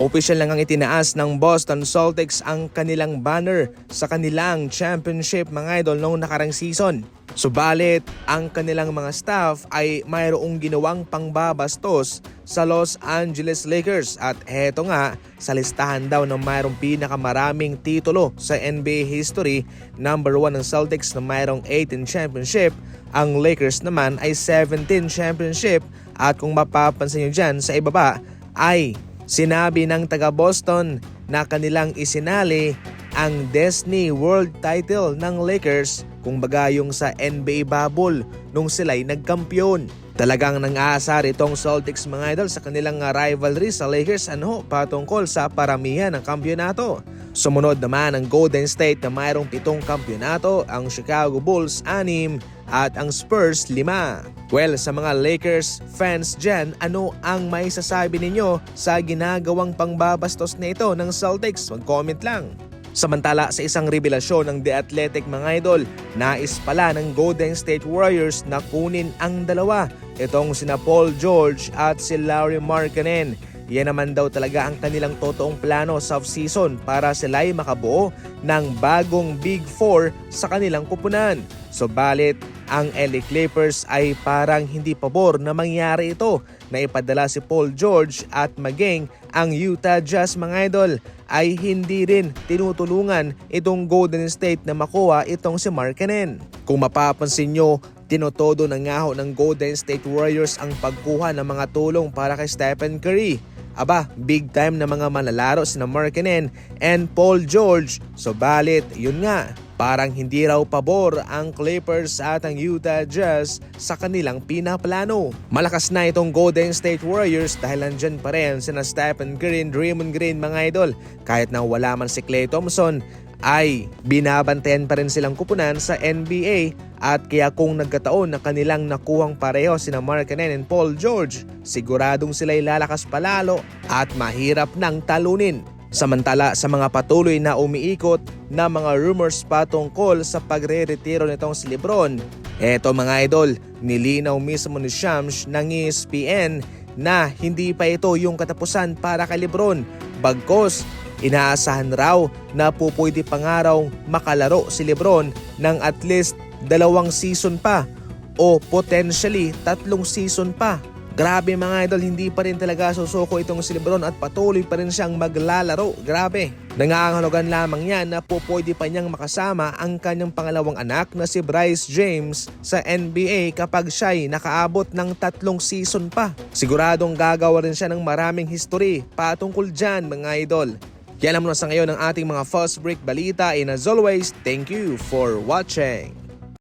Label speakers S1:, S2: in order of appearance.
S1: Opisyal lang ang itinaas ng Boston Celtics ang kanilang banner sa kanilang championship mga idol noong nakarang season. Subalit, ang kanilang mga staff ay mayroong ginawang pangbabastos sa Los Angeles Lakers at heto nga sa listahan daw ng mayroong pinakamaraming titulo sa NBA history, number 1 ng Celtics na mayroong 18 championship, ang Lakers naman ay 17 championship at kung mapapansin nyo dyan sa ibaba ay Sinabi ng taga Boston na kanilang isinali ang Disney World title ng Lakers kung baga yung sa NBA bubble nung sila'y nagkampiyon. Talagang nang-aasar itong Celtics mga idol sa kanilang rivalry sa Lakers ano patungkol sa paramihan ng kampyonato. Sumunod naman ang Golden State na mayroong pitong kampyonato, ang Chicago Bulls anim at ang Spurs lima. Well, sa mga Lakers fans dyan, ano ang may sasabi ninyo sa ginagawang pangbabastos na ito ng Celtics? Mag-comment lang. Samantala sa isang revelasyon ng The Athletic mga idol, nais pala ng Golden State Warriors na kunin ang dalawa. Itong sina Paul George at si Larry Markkanen. Yan naman daw talaga ang kanilang totoong plano sa off-season para sila'y makabuo ng bagong Big Four sa kanilang kupunan. Subalit, ang LA Clippers ay parang hindi pabor na mangyari ito na ipadala si Paul George at maging ang Utah Jazz mga idol ay hindi rin tinutulungan itong Golden State na makuha itong si Markkanen. Kung mapapansin nyo, tinotodo na nga ng Golden State Warriors ang pagkuha ng mga tulong para kay Stephen Curry. Aba, big time na mga manlalaro sina Markkanen and Paul George. Subalit, yun nga, parang hindi raw pabor ang Clippers at ang Utah Jazz sa kanilang pinaplano. Malakas na itong Golden State Warriors dahil nandyan pa rin sina Stephen and Draymond Green mga idol. Kahit na wala man si Klay Thompson, ay binabantayan pa rin silang kupunan sa NBA at kaya kung nagkataon na kanilang nakuhang pareho sina Markkanen and Paul George, siguradong sila'y lalakas palalo at mahirap nang talunin. Samantala sa mga patuloy na umiikot na mga rumors patungkol sa pagre-retiro nitong si Lebron, eto mga idol, nilinaw mismo ni Shams ng ESPN na hindi pa ito yung katapusan para kay Lebron. Bagkos, inaasahan raw na po pwede pangaraw makalaro si Lebron ng at least dalawang season pa o potentially tatlong season pa. Grabe mga idol, hindi pa rin talaga susuko itong si Lebron at patuloy pa rin siyang maglalaro. Grabe. Nangangahulugan lamang yan na po pwede pa niyang makasama ang kanyang pangalawang anak na si Bryce James sa NBA kapag siya'y nakaabot ng tatlong season pa. Siguradong gagawa rin siya ng maraming history patungkol dyan mga idol. Yan muna sa ngayon ang ating mga fast break balita and as always, thank you for watching.